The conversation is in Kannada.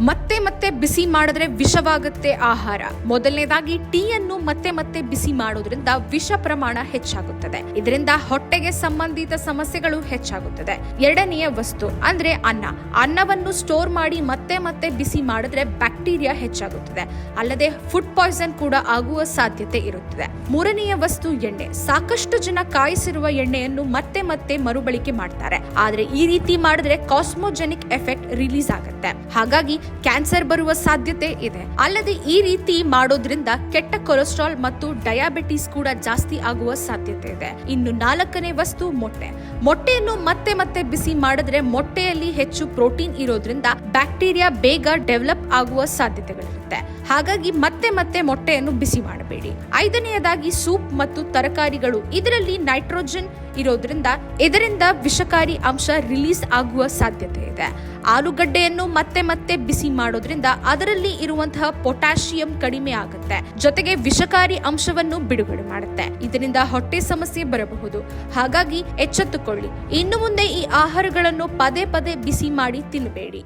ಮತ್ತೆ ಮತ್ತೆ ಬಿಸಿ ಮಾಡಿದ್ರೆ ವಿಷವಾಗುತ್ತೆ ಆಹಾರ. ಮೊದಲನೇದಾಗಿ ಟೀಯನ್ನು ಮತ್ತೆ ಮತ್ತೆ ಬಿಸಿ ಮಾಡೋದ್ರಿಂದ ವಿಷ ಪ್ರಮಾಣ ಹೆಚ್ಚಾಗುತ್ತದೆ. ಇದರಿಂದ ಹೊಟ್ಟೆಗೆ ಸಂಬಂಧಿತ ಸಮಸ್ಯೆಗಳು ಹೆಚ್ಚಾಗುತ್ತದೆ. ಎರಡನೆಯ ವಸ್ತು ಅಂದ್ರೆ ಅನ್ನ. ಅನ್ನವನ್ನು ಸ್ಟೋರ್ ಮಾಡಿ ಮತ್ತೆ ಮತ್ತೆ ಬಿಸಿ ಮಾಡಿದ್ರೆ ಬ್ಯಾಕ್ಟೀರಿಯಾ ಹೆಚ್ಚಾಗುತ್ತದೆ. ಅಲ್ಲದೆ ಫುಡ್ ಪಾಯ್ಸನ್ ಕೂಡ ಆಗುವ ಸಾಧ್ಯತೆ ಇರುತ್ತದೆ. ಮೂರನೆಯ ವಸ್ತು ಎಣ್ಣೆ. ಸಾಕಷ್ಟು ಜನ ಕಾಯಿಸಿರುವ ಎಣ್ಣೆಯನ್ನು ಮತ್ತೆ ಮತ್ತೆ ಮರುಬಳಕೆ ಮಾಡ್ತಾರೆ. ಆದ್ರೆ ಈ ರೀತಿ ಮಾಡಿದ್ರೆ ಕಾಸ್ಮೋಜೆನಿಕ್ ಎಫೆಕ್ಟ್ ರಿಲೀಸ್ ಆಗುತ್ತೆ. ಹಾಗಾಗಿ ಕ್ಯಾನ್ಸರ್ ಬರುವ ಸಾಧ್ಯತೆ ಇದೆ. ಅಲ್ಲದೆ ಈ ರೀತಿ ಮಾಡೋದ್ರಿಂದ ಕೆಟ್ಟ ಕೊಲೆಸ್ಟ್ರಾಲ್ ಮತ್ತು ಡಯಾಬಿಟಿಸ್ ಕೂಡ ಜಾಸ್ತಿ ಆಗುವ ಸಾಧ್ಯತೆ ಇದೆ. ಇನ್ನು ನಾಲ್ಕನೇ ವಸ್ತು ಮೊಟ್ಟೆ. ಮೊಟ್ಟೆಯನ್ನು ಮತ್ತೆ ಮತ್ತೆ ಬಿಸಿ ಮಾಡಿದ್ರೆ ಮೊಟ್ಟೆಯಲ್ಲಿ ಹೆಚ್ಚು ಪ್ರೋಟೀನ್ ಇರೋದ್ರಿಂದ ಬ್ಯಾಕ್ಟೀರಿಯಾ ಬೇಗ ಡೆವಲಪ್ ಆಗುವ ಸಾಧ್ಯತೆಗಳಿರುತ್ತೆ. ಹಾಗಾಗಿ ಮತ್ತೆ ಮತ್ತೆ ಮೊಟ್ಟೆಯನ್ನು ಬಿಸಿ ಮಾಡಬೇಡಿ. ಐದನೆಯದಾಗಿ ಸೂಪ್ ಮತ್ತು ತರಕಾರಿಗಳು. ಇದರಲ್ಲಿ ನೈಟ್ರೋಜನ್ ಇರೋದ್ರಿಂದ ಇದರಿಂದ ವಿಷಕಾರಿ ಅಂಶ ರಿಲೀಸ್ ಆಗುವ ಸಾಧ್ಯತೆ ಇದೆ. ಆಲೂಗಡ್ಡೆಯನ್ನು ಮತ್ತೆ ಮತ್ತೆ ಬಿಸಿ ಮಾಡೋದ್ರಿಂದ ಅದರಲ್ಲಿ ಇರುವಂತಹ ಪೊಟ್ಯಾಷಿಯಂ ಕಡಿಮೆ ಆಗುತ್ತೆ. ಜೊತೆಗೆ ವಿಷಕಾರಿ ಅಂಶವನ್ನು ಬಿಡುಗಡೆ ಮಾಡುತ್ತೆ. ಇದರಿಂದ ಹೊಟ್ಟೆ ಸಮಸ್ಯೆ ಬರಬಹುದು. ಹಾಗಾಗಿ ಎಚ್ಚೆತ್ತುಕೊಳ್ಳಿ. ಇನ್ನು ಮುಂದೆ ಈ ಆಹಾರಗಳನ್ನು ಪದೇ ಪದೇ ಬಿಸಿ ಮಾಡಿ ತಿನ್ನಬೇಡಿ.